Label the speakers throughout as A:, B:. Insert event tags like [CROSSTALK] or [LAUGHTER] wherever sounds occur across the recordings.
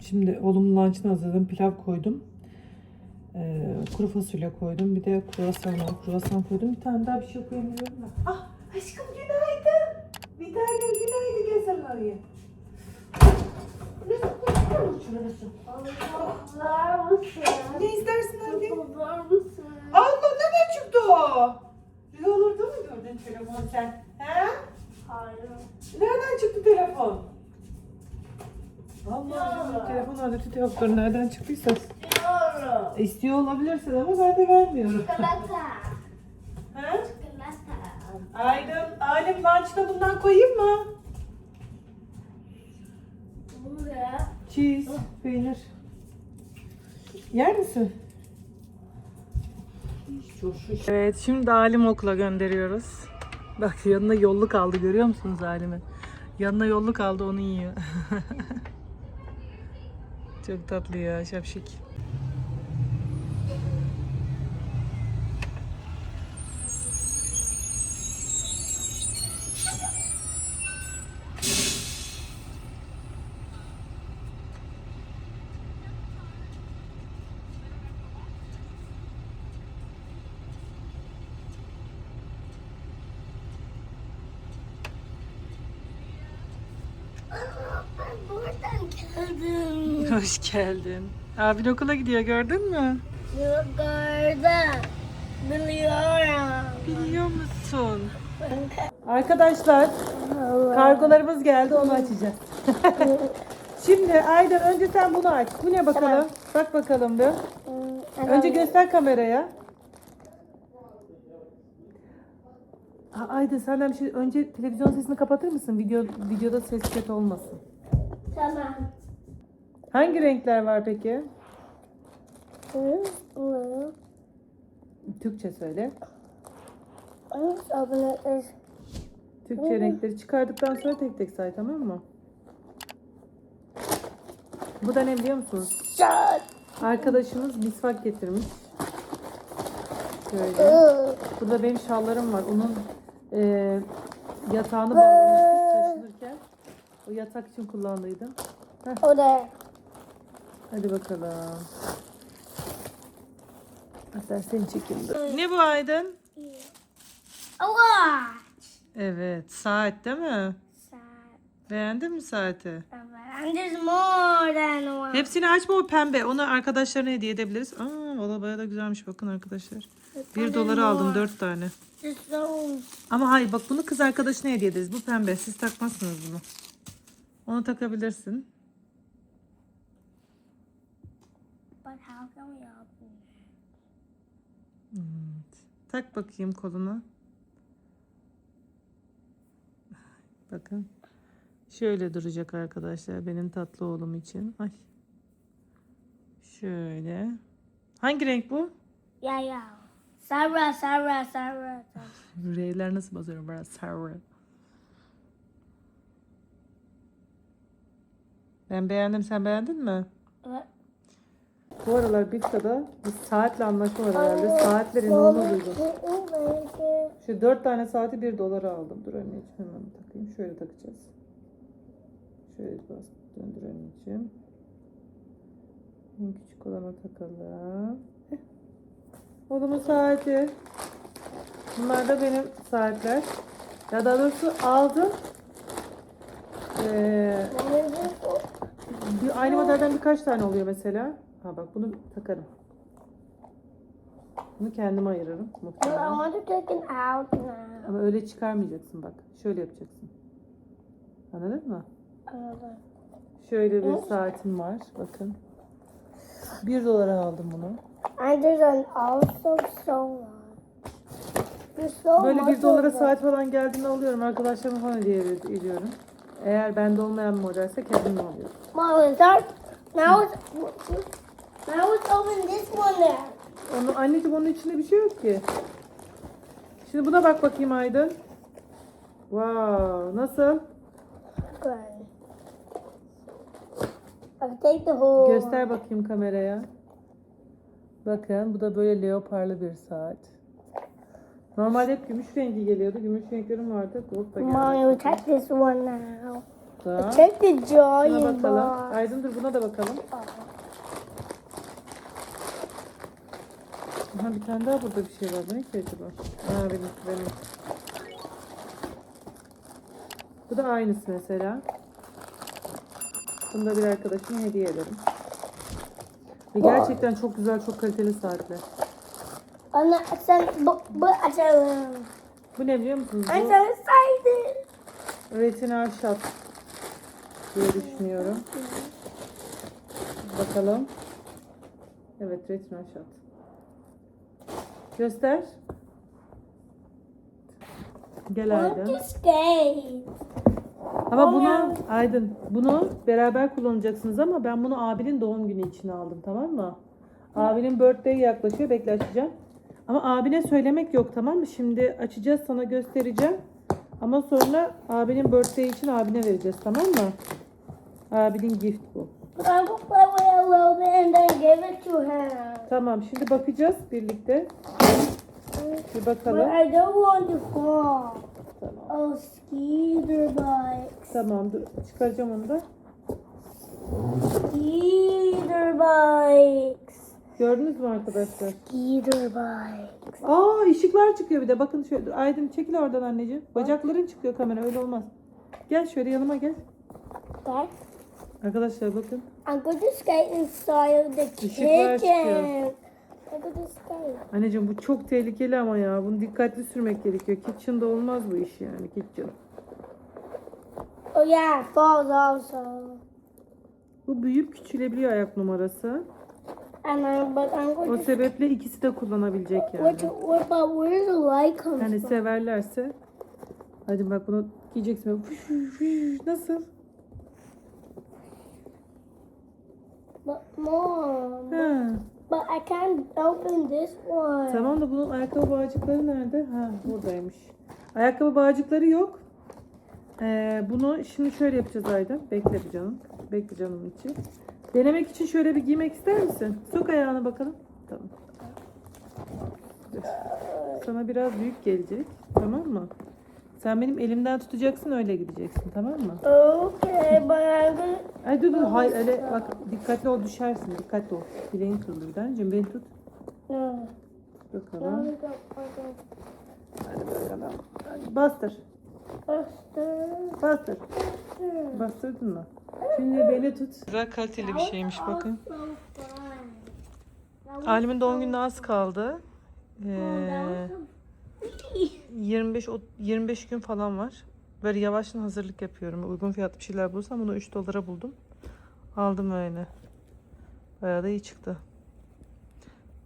A: Şimdi oğlumun lunchını hazırladım. Pilav koydum. Ee, kuru fasulye koydum. Bir de kruvasan var. Kruvasan koydum. Bir tane daha bir şey koyamıyorum da. Ah aşkım günaydın. Bir tanem günaydın.
B: Mısın?
A: Ne istersin anne? Allah o? Rüyalarda mı gördün telefon sen? He?
B: Hayır.
A: Nereden çıktı telefon? Allah telefon aleti yoktur. Nereden çıktıysa.
B: Diyorum.
A: İstiyor olabilirsin ama ben de vermiyorum.
B: Çikolata. [LAUGHS]
A: He?
B: Çikolata.
A: Aydın, Alim lunch'ta bundan koyayım mı?
B: Bu ne?
A: Cheese, peynir. Yer misin? Evet, şimdi Alim okula gönderiyoruz. Bak yanına yolluk aldı görüyor musunuz Alim'i? Yanına yolluk aldı onu yiyor. [LAUGHS] Çok tatlı ya şapşik.
B: Buradan geldim.
A: Hoş geldin. Abin okula gidiyor gördün mü?
B: Yukarıda. Biliyorum.
A: Biliyor musun? Arkadaşlar kargolarımız geldi onu açacağız. [LAUGHS] Şimdi Aydan önce sen bunu aç. Bu ne bakalım? Bak bakalım bir. Önce göster kameraya. Aydın senden bir şey önce televizyon sesini kapatır mısın? Video videoda ses kötü olmasın.
B: Tamam.
A: Hangi renkler var peki? Türkçe söyle. Türkçe renkleri çıkardıktan sonra tek tek say tamam mı? Bu da ne biliyor musunuz? Arkadaşımız misvak getirmiş. Şöyle. Burada benim şallarım var. Onun e, yatağını bağlamıştık taşınırken. O yatak için kullandıydım.
B: O da.
A: Hadi bakalım. Hatta seni çekeyim. Ne bu Aydın?
B: Allah.
A: Evet, saat değil mi?
B: Sad.
A: Beğendin mi saati?
B: And there's more than one.
A: Hepsini açma o pembe. Onu arkadaşlarına hediye edebiliriz. Aa, valla bayağı da güzelmiş bakın arkadaşlar. Bir dolara aldım dört tane. Ama hayır bak bunu kız arkadaşına hediye ederiz. Bu pembe. Siz takmazsınız bunu. Onu takabilirsin.
B: Open
A: Tak bakayım koluna. Bakın. Şöyle duracak arkadaşlar benim tatlı oğlum için. Ay. Şöyle. Hangi renk bu?
B: Yeah, yeah. Sarah, Sarah, Sarah.
A: R'ler nasıl basıyorum biraz Sarah. Ben beğendim. Sen beğendin mi?
B: Evet.
A: Bu aralar Bitsa'da bir saatle anlaşma var herhalde. Saatleri inanılmaz uygun. Şu dört tane saati bir dolara aldım. Dur anneciğim hemen takayım. Şöyle takacağız. Şöyle bas döndür anneciğim. En küçük olana takalım. Heh. Oğlumun saati. Bunlar da benim saatler. Ya daha doğrusu aldım. Ee, bir, aynı modelden birkaç tane oluyor mesela. Ha bak bunu takarım. Bunu kendime ayırırım muhtemelen. Ama öyle çıkarmayacaksın bak. Şöyle yapacaksın. Anladın mı?
B: Another.
A: Şöyle bir saatim var. Bakın. 1 dolara aldım bunu.
B: And there's an also so
A: Böyle
B: much
A: 1 dolara saat falan geldiğinde alıyorum. Arkadaşlarıma falan hediye ed- ediyorum. Eğer bende olmayan modelse kendim alıyorum.
B: Mom, it's our, now it's now it's open this one there.
A: Onu, anneciğim onun içinde bir şey yok ki. Şimdi buna bak bakayım Aydın. Wow, nasıl?
B: Good. I'll take the whole.
A: Göster bakayım kameraya. Bakın bu da böyle leoparlı bir saat. Normalde hep gümüş rengi geliyordu. Gümüş renklerim vardı. Gold da geldi.
B: Mommy, check this one now.
A: Da.
B: Check the
A: Buna
B: giant
A: bakalım.
B: box.
A: Aydın dur buna da bakalım. Aha bir tane daha burada bir şey var. Bu ne ki acaba? Aa benim, benim. Bu da aynısı mesela. Bunu da bir arkadaşıma hediye ederim. Ve gerçekten çok güzel, çok kaliteli saatler.
B: Anne sen bu bu açalım.
A: Bu ne biliyor musunuz? Bu
B: so excited.
A: retinal shot diye düşünüyorum. Bakalım. Evet, retinal shot. Göster. Gel
B: Want
A: Aydın.
B: to skate.
A: Ama bunu Aydın, bunu beraber kullanacaksınız ama ben bunu abinin doğum günü için aldım tamam mı? Abinin birthday yaklaşıyor, bekle açacağım. Ama abine söylemek yok tamam mı? Şimdi açacağız sana göstereceğim. Ama sonra abinin birthday için abine vereceğiz tamam mı? Abinin gift bu.
B: I to.
A: Tamam şimdi bakacağız birlikte. Bir bakalım. Tamam.
B: Oh, skater bikes.
A: Tamam dur çıkaracağım onu da.
B: Skater bikes.
A: Gördünüz mü arkadaşlar?
B: Skater bikes.
A: Aa ışıklar çıkıyor bir de. Bakın şöyle. dur. Aydın çekil oradan anneciğim. Bacakların çıkıyor kamera öyle olmaz. Gel şöyle yanıma gel.
B: Okay.
A: Arkadaşlar bakın.
B: I'm going to skate inside of the
A: Işıklar
B: kitchen.
A: çıkıyor. Anneciğim bu çok tehlikeli ama ya. Bunu dikkatli sürmek gerekiyor. Kitchen'da olmaz bu iş yani. Kitchen.
B: Oh yeah, falls also.
A: Bu büyüyüp küçülebiliyor ayak numarası.
B: And I'm, but I'm
A: O
B: going
A: sebeple ikisi de kullanabilecek yani.
B: What, what about where the light comes
A: Yani
B: from?
A: severlerse. Hadi bak bunu giyeceksin. Nasıl?
B: But mom,
A: Ha.
B: But I can't open this one.
A: Tamam da bunun ayakkabı bağcıkları nerede? Ha buradaymış. Ayakkabı bağcıkları yok. Ee, bunu şimdi şöyle yapacağız Aydın. Bekle bir canım. Bekle canım için. Denemek için şöyle bir giymek ister misin? Sok ayağını bakalım. Tamam. Sana biraz büyük gelecek. Tamam mı? Sen benim elimden tutacaksın öyle gideceksin. Tamam mı?
B: I'm gonna.
A: Ay dur dur. Hayır öyle bak dikkatli ol düşersin. Dikkatli ol. Bileğin kırılır taneciğim. Beni tut. Bakalım. Hadi bakalım. Hadi bastır. Bastır.
B: Buster.
A: Bastırdın mı? Şimdi beni tut. Güzel kaliteli bir şeymiş bakın. Alim'in doğum gününe az kaldı. Ee,
B: was so
A: 25 o- 25 gün falan var. Böyle yavaştan hazırlık yapıyorum. Uygun fiyatlı bir şeyler bulursam bunu 3 dolara buldum. Aldım öyle. Bayağı da iyi çıktı.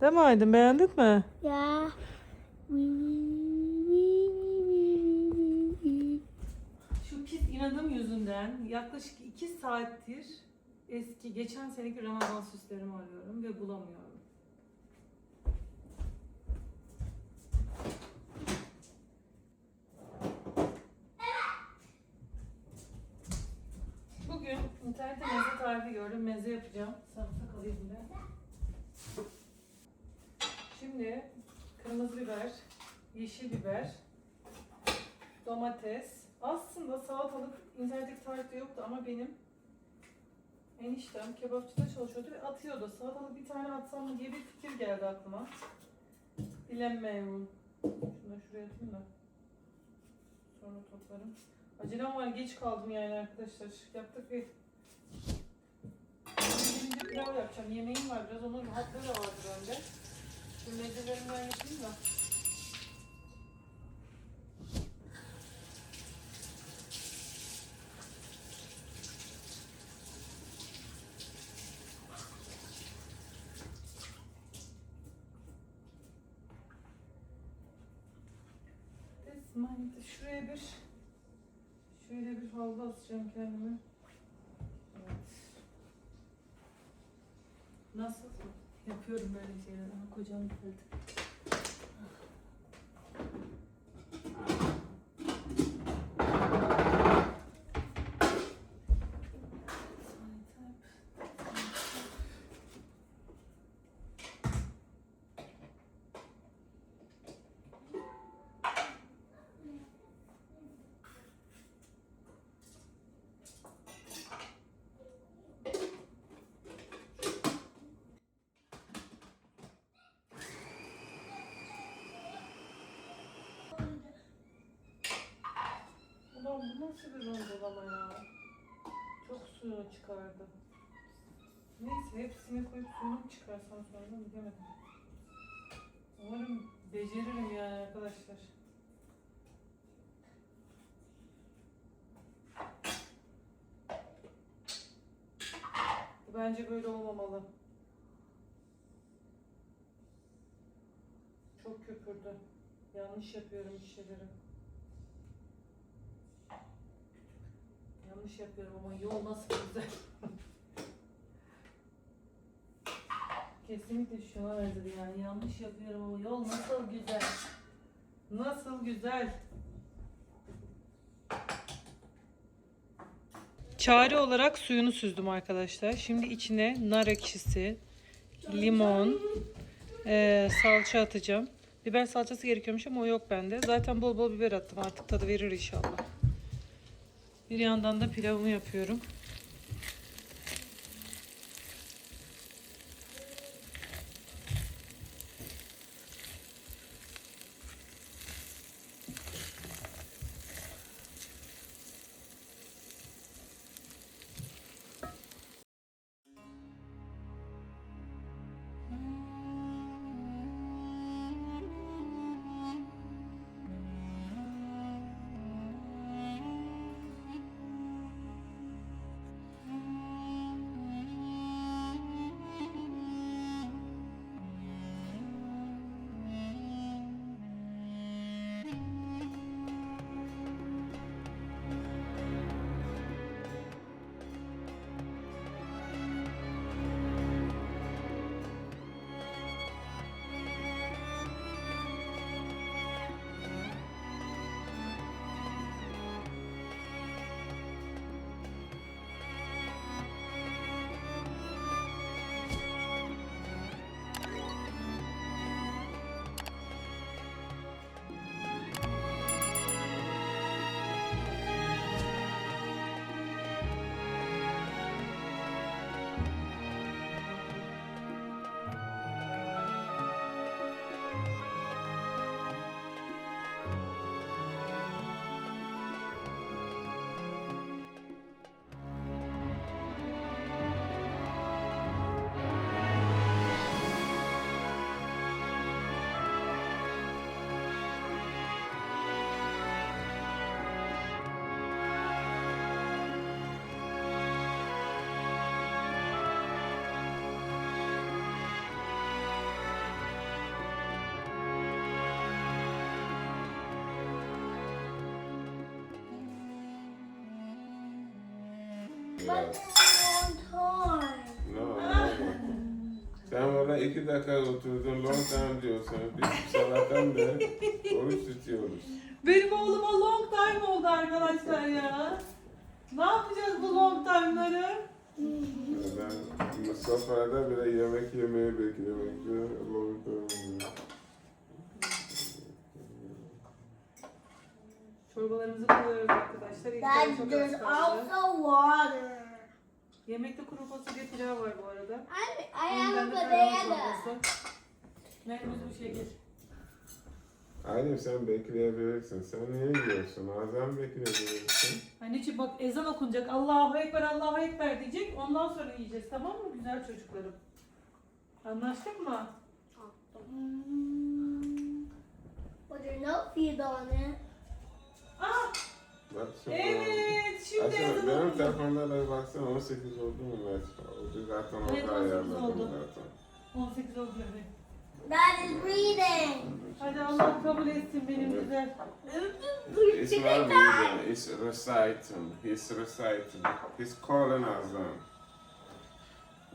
A: Değil mi Aydın? Beğendin mi?
B: Yeah.
A: Şu pis inadım yüzünden yaklaşık 2 saattir eski geçen seneki Ramazan süslerimi arıyorum ve bulamıyorum. Tarifi gördüm. Meze yapacağım. Sarımsak alayım bir de. Şimdi kırmızı biber, yeşil biber, domates. Aslında salatalık internetteki tarifte yoktu ama benim eniştem kebapçıda çalışıyordu ve atıyordu. Salatalık bir tane atsam mı diye bir fikir geldi aklıma. Bilemiyorum. Şunu da şuraya atayım da. Sonra toplarım. Acelem var geç kaldım yani arkadaşlar. Yaptık bir pilav yapacağım. Yemeğim var biraz. Onun rahatlığı da vardı bende. Şu mezelerimden yapayım da. Şuraya bir şöyle bir havlu asacağım kendime. Nasıl? Yapıyorum böyle şeyler ama kocam geldi. Nasıl bir rondolama ya? Çok suyunu çıkardı. Neyse hepsini koyup suyunu çıkarsam sonra bilemedim. Umarım beceririm yani arkadaşlar. Bence böyle olmamalı. Çok köpürdü. Yanlış yapıyorum bir Yanlış yapıyorum ama yol nasıl güzel. Kesinlikle şuna benzedi yani yanlış yapıyorum ama yol nasıl güzel. Nasıl güzel. Çare olarak suyunu süzdüm arkadaşlar. Şimdi içine nar ekşisi, limon, eee, salça atacağım. Biber salçası gerekiyormuş ama o yok bende. Zaten bol bol biber attım. Artık tadı verir inşallah. Bir yandan da pilavımı yapıyorum.
B: But on time.
C: No, no. Sen valla iki dakika oturdun, long time diyorsun. Biz sabahtan beri oruç tutuyoruz.
A: Benim oğluma long time oldu arkadaşlar ya. Ne yapacağız bu long time'ları?
C: Ben sofrada bile yemek yemeyi bekliyorum. Long time.
A: Çorbalarımızı koyuyoruz arkadaşlar. İlk
B: Dad,
A: çok
B: there's
A: kaldı.
B: also water.
A: Yemekte kuru fasulye pilav var bu arada.
B: I, I have a
A: Önden de tarhana
B: banana.
A: çorbası. Menümüz bu şekil.
C: Aylin sen bekleyebilirsin. Sen niye yiyorsun? Azam bekleyebilirsin.
A: Anneciğim bak ezan okunacak. Allahu Ekber, Allahu Ekber diyecek. Ondan sonra yiyeceğiz. Tamam mı güzel çocuklarım? Anlaştık mı?
B: But there's no feed on it.
A: Ah! Evet! Şimdi
C: Aslında
A: ezan
C: benim telefonda da baksana 18 oldu mu Mert? Oldu zaten
A: Evet,
C: orada
A: 18
C: ayarladım
A: oldu.
C: zaten.
A: 18 oldu evet.
B: Dad is breathing.
A: Hadi Allah kabul etsin benim güzel.
C: It's not reading, it's reciting. He's reciting. He's calling Azam.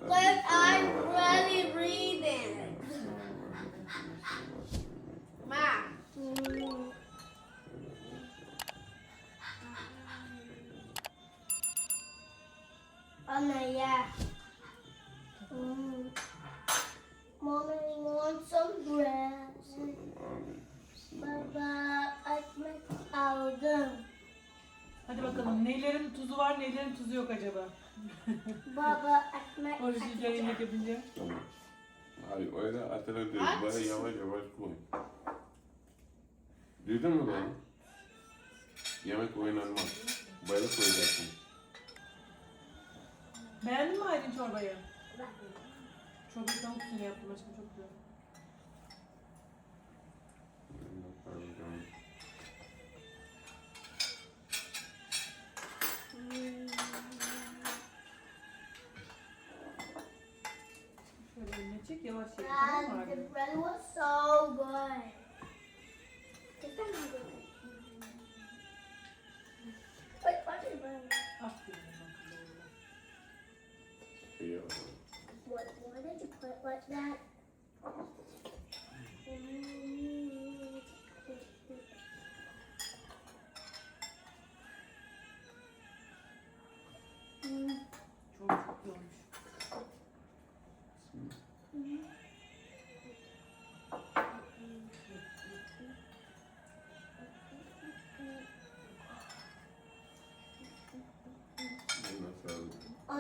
B: But I'm really breathing. Ma. Anna, yeah. Mm. Mommy wants some grass. Baba, ekmek aldım.
A: Hadi bakalım neylerin tuzu var neylerin tuzu yok acaba?
B: Baba, ekmek
A: Orijinal yemek yapınca.
C: Hayır öyle atölye değil. Böyle yavaş yavaş koy. Duydun mu beni? Yemek oynanmaz. Böyle koyacaksın.
A: Beğendin mi Aylin çorbayı? Çorbayı tavuk üstüne yaptım aşkım çok güzel.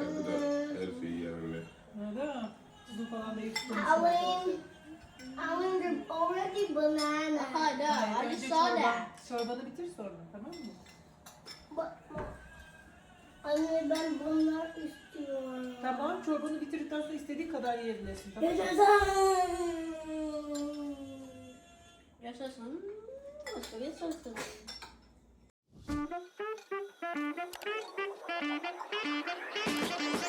C: Harbiden her şey yerinde.
A: Öyle mi? Tuzu falan da
B: Alan, there's already banana.
D: I know. I just saw
A: çorba-
D: that.
A: Çorbanı bitir sonra tamam mı?
B: Anne ben bunlar istiyorum.
A: Tamam çorbanı bitirdikten sonra istediğin kadar yiyebilirsin tamam mı?
B: Yaşasın.
D: Yaşasın. Some food. Thank you.